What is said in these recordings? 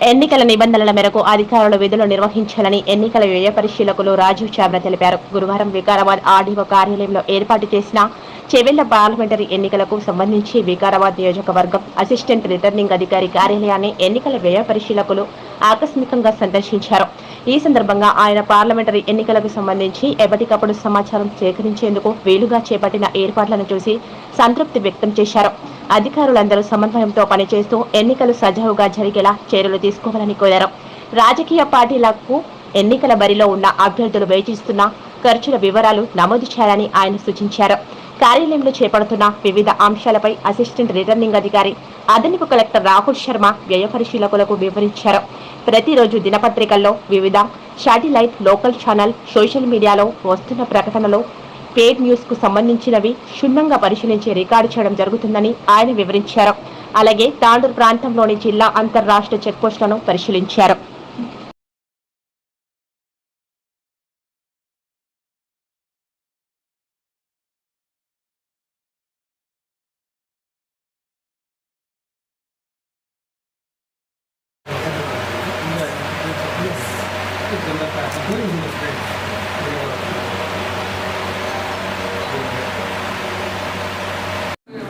ఎన్నికల నిబంధనల మేరకు అధికారులు విధులు నిర్వహించాలని ఎన్నికల వ్యయ పరిశీలకులు రాజీవ్ చాబ్రా తెలిపారు. గురువారం వికారాబాద్ ఆర్డీఓ కార్యాలయంలో ఏర్పాటు చేసిన చెవెళ్ళ పార్లమెంటరీ ఎన్నికలకు సంబంధించి వికారాబాద్ నియోజకవర్గం అసిస్టెంట్ రిటర్నింగ్ అధికారి కార్యాలయాన్ని ఎన్నికల వ్యయ పరిశీలకులు ఆకస్మికంగా సందర్శించారు. ఈ సందర్భంగా ఆయన పార్లమెంటరీ ఎన్నికలకు సంబంధించి ఎప్పటికప్పుడు సమాచారం సేకరించేందుకు వీలుగా చేపట్టిన ఏర్పాట్లను చూసి సంతృప్తి వ్యక్తం చేశారు. అధికారులందరూ సమన్వయంతో పనిచేస్తూ ఎన్నికలు సజావుగా జరిగేలా చర్యలు తీసుకోవాలని కోరారు. రాజకీయ పార్టీలకు ఎన్నికల బరిలో ఉన్న అభ్యర్థులు వేచిస్తున్న ఖర్చుల వివరాలు నమోదు చేయాలని ఆయన సూచించారు. కార్యాలయంలో చేపడుతున్న వివిధ అంశాలపై అసిస్టెంట్ రిటర్నింగ్ అధికారి అదనపు కలెక్టర్ రాహుల్ శర్మ వ్యయ పరిశీలకులకు వివరించారు. ప్రతిరోజు దినపత్రికల్లో వివిధ శాటిలైట్ లోకల్ ఛానల్ సోషల్ మీడియాలో వస్తున్న ప్రకటనలు పేడ్ న్యూస్కు సంబంధించినవి క్షుణ్ణంగా పరిశీలించి రికార్డు చేయడం జరుగుతుందని ఆయన వివరించారు. అలాగే తాండూరు ప్రాంతంలోని జిల్లా అంతర్రాష్ట్ర చెక్పోస్టులను పరిశీలించారు.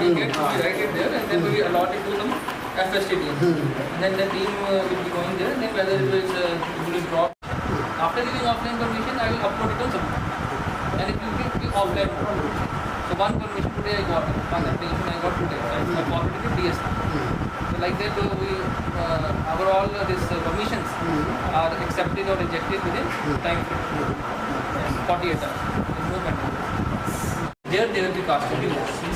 We get, we write it there and then we allot it to some FSTDM. And then the team uh, will be going there and then whether it is, uh, drop. After giving offline permission, I will upload it on Submit. And it will be, be offline. So one permission today I got, one application I got today. I have forwarded to DSP. So like that uh, we, uh, our all uh, these uh, permissions are accepted or rejected within time frame. Yes, 48 hours. There they will be casted